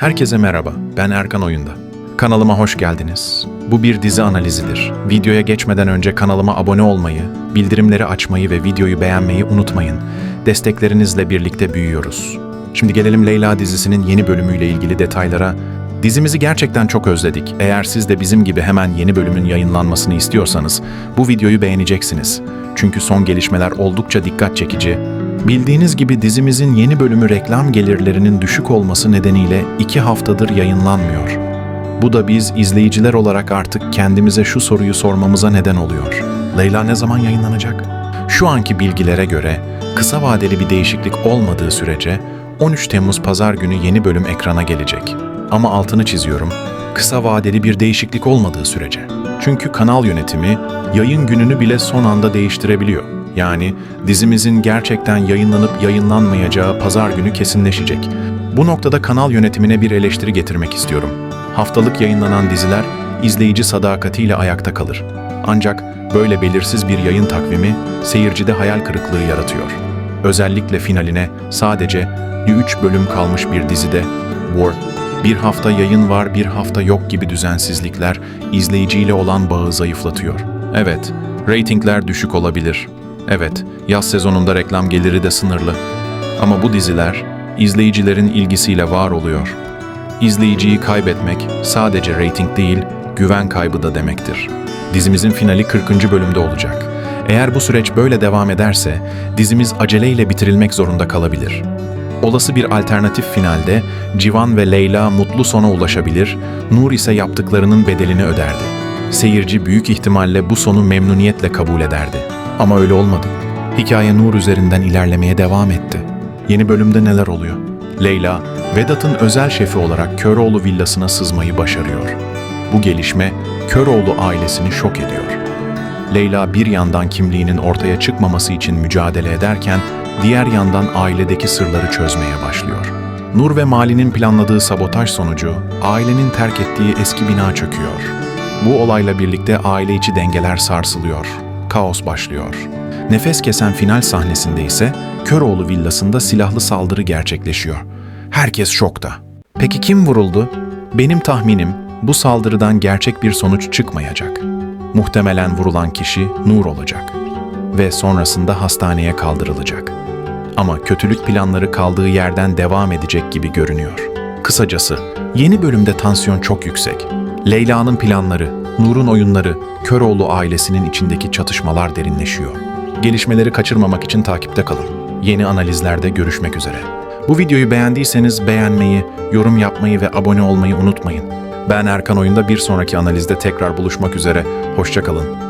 Herkese merhaba, ben Erkan Oyunda. Kanalıma hoş geldiniz. Bu bir dizi analizidir. Videoya geçmeden önce kanalıma abone olmayı, bildirimleri açmayı ve videoyu beğenmeyi unutmayın. Desteklerinizle birlikte büyüyoruz. Şimdi gelelim Leyla dizisinin yeni bölümüyle ilgili detaylara. Dizimizi gerçekten çok özledik. Eğer siz de bizim gibi hemen yeni bölümün yayınlanmasını istiyorsanız bu videoyu beğeneceksiniz. Çünkü son gelişmeler oldukça dikkat çekici. Bildiğiniz gibi dizimizin yeni bölümü reklam gelirlerinin düşük olması nedeniyle iki haftadır yayınlanmıyor. Bu da biz izleyiciler olarak artık kendimize şu soruyu sormamıza neden oluyor. Leyla ne zaman yayınlanacak? Şu anki bilgilere göre kısa vadeli bir değişiklik olmadığı sürece 13 Temmuz pazar günü yeni bölüm ekrana gelecek. Ama altını çiziyorum, kısa vadeli bir değişiklik olmadığı sürece. Çünkü kanal yönetimi yayın gününü bile son anda değiştirebiliyor. Yani dizimizin gerçekten yayınlanıp yayınlanmayacağı pazar günü kesinleşecek. Bu noktada kanal yönetimine bir eleştiri getirmek istiyorum. Haftalık yayınlanan diziler izleyici sadakatiyle ayakta kalır. Ancak böyle belirsiz bir yayın takvimi seyircide hayal kırıklığı yaratıyor. Özellikle finaline sadece 3 bölüm kalmış bir dizide War, bir hafta yayın var bir hafta yok gibi düzensizlikler izleyiciyle olan bağı zayıflatıyor. Evet, reytingler düşük olabilir. Evet, yaz sezonunda reklam geliri de sınırlı. Ama bu diziler izleyicilerin ilgisiyle var oluyor. İzleyiciyi kaybetmek sadece reyting değil, güven kaybı da demektir. Dizimizin finali 40. bölümde olacak. Eğer bu süreç böyle devam ederse dizimiz aceleyle bitirilmek zorunda kalabilir. Olası bir alternatif finalde Civan ve Leyla mutlu sona ulaşabilir, Nur ise yaptıklarının bedelini öderdi. Seyirci büyük ihtimalle bu sonu memnuniyetle kabul ederdi. Ama öyle olmadı. Hikaye Nur üzerinden ilerlemeye devam etti. Yeni bölümde neler oluyor? Leyla, Vedat'ın özel şefi olarak Köroğlu villasına sızmayı başarıyor. Bu gelişme Köroğlu ailesini şok ediyor. Leyla bir yandan kimliğinin ortaya çıkmaması için mücadele ederken diğer yandan ailedeki sırları çözmeye başlıyor. Nur ve Mali'nin planladığı sabotaj sonucu ailenin terk ettiği eski bina çöküyor. Bu olayla birlikte aile içi dengeler sarsılıyor. Kaos başlıyor. Nefes kesen final sahnesinde ise Köroğlu villasında silahlı saldırı gerçekleşiyor. Herkes şokta. Peki kim vuruldu? Benim tahminim bu saldırıdan gerçek bir sonuç çıkmayacak. Muhtemelen vurulan kişi Nur olacak ve sonrasında hastaneye kaldırılacak. Ama kötülük planları kaldığı yerden devam edecek gibi görünüyor. Kısacası yeni bölümde tansiyon çok yüksek. Leyla'nın planları, Nur'un oyunları, Köroğlu ailesinin içindeki çatışmalar derinleşiyor. Gelişmeleri kaçırmamak için takipte kalın. Yeni analizlerde görüşmek üzere. Bu videoyu beğendiyseniz beğenmeyi, yorum yapmayı ve abone olmayı unutmayın. Ben Erkan Oyunda bir sonraki analizde tekrar buluşmak üzere. Hoşçakalın.